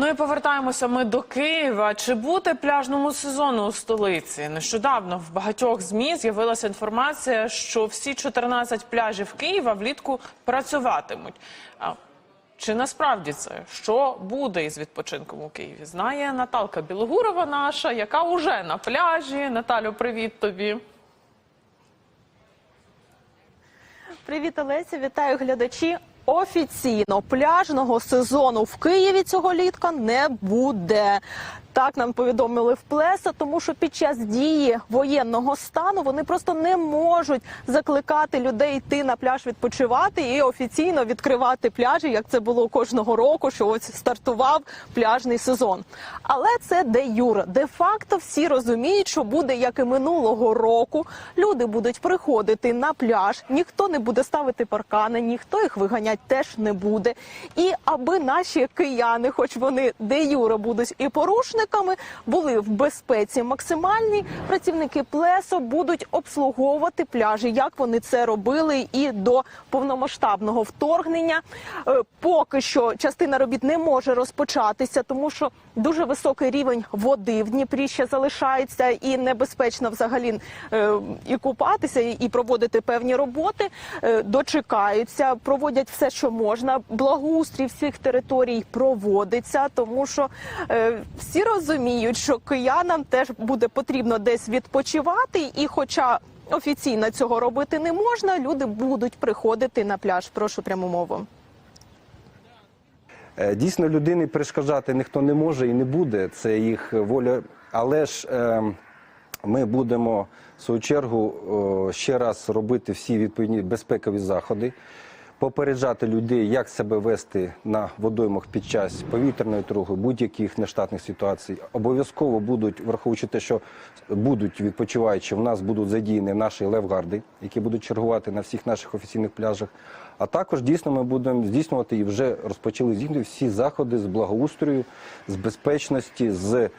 Ну і повертаємося ми до Києва. Чи буде пляжному сезону у столиці? Нещодавно в багатьох змі з'явилася інформація, що всі 14 пляжів Києва влітку працюватимуть. Чи насправді це що буде із відпочинком у Києві? Знає Наталка Білогурова, наша, яка уже на пляжі. Наталю, привіт тобі. Привіт, Олеся. Вітаю глядачі. Офіційно пляжного сезону в Києві цього літка не буде. Так нам повідомили в Плеса, тому що під час дії воєнного стану вони просто не можуть закликати людей йти на пляж відпочивати і офіційно відкривати пляжі, як це було кожного року, що ось стартував пляжний сезон. Але це де юра. Де факто всі розуміють, що буде як і минулого року. Люди будуть приходити на пляж, ніхто не буде ставити паркани, ніхто їх виганять теж не буде. І аби наші кияни, хоч вони де юра будуть і порушниками, були в безпеці максимальній. Працівники плесо будуть обслуговувати пляжі, як вони це робили і до повномасштабного вторгнення. Е, Поки що частина робіт не може розпочатися, тому що дуже високий рівень води в Дніпрі ще залишається, і небезпечно взагалі е, і купатися, і- проводити певні роботи. Е, Дочекаються, проводять все, що можна. Благоустрій всіх територій проводиться, тому що всі розуміють, що киянам теж буде потрібно десь відпочивати, і хоча офіційно цього робити не можна, люди будуть приходити на пляж. Прошу пряму мову. Е, Дійсно, людини перешкоджати ніхто не може і не буде. Це їх воля. Але ж е, ми будемо в свою чергу ще раз робити всі відповідні безпекові заходи, попереджати людей, як себе вести на водоймах під час повітряної труги, будь-яких нештатних ситуацій. Обов'язково будуть, враховуючи те, що будуть відпочиваючи, в нас будуть задіяні наші левгарди, які будуть чергувати на всіх наших офіційних пляжах. А також дійсно ми будемо здійснювати і вже розпочали здійснювати всі заходи з благоустрою, з безпечності, з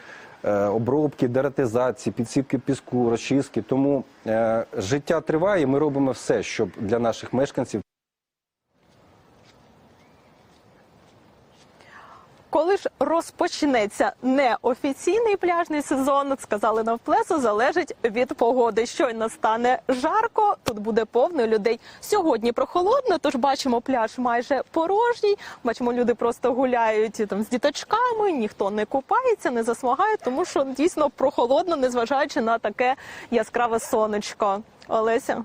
е, обробки, дератизації, підсипки піску, розчистки. Тому е, життя триває. Ми робимо все, щоб для наших мешканців. Коли ж розпочнеться неофіційний пляжний сезон, сказали нам плесу, залежить від погоди. Щойно стане жарко, тут буде повно людей. Сьогодні прохолодно, тож бачимо пляж майже порожній. Бачимо, люди просто гуляють там з діточками, ніхто не купається, не засмагає, тому що дійсно прохолодно, незважаючи на таке яскраве сонечко. Олеся.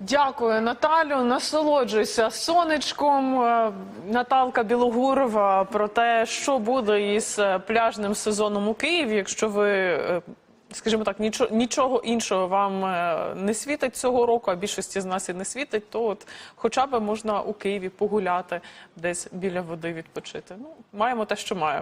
Дякую, Наталю. Насолоджуйся сонечком. Е, Наталка Білогурова про те, що буде із е, пляжним сезоном у Києві. Якщо ви, е, скажімо так, нічого, нічого іншого вам не світить цього року, а більшості з нас і не світить, то от хоча б можна у Києві погуляти, десь біля води відпочити. Ну, маємо те, що маємо.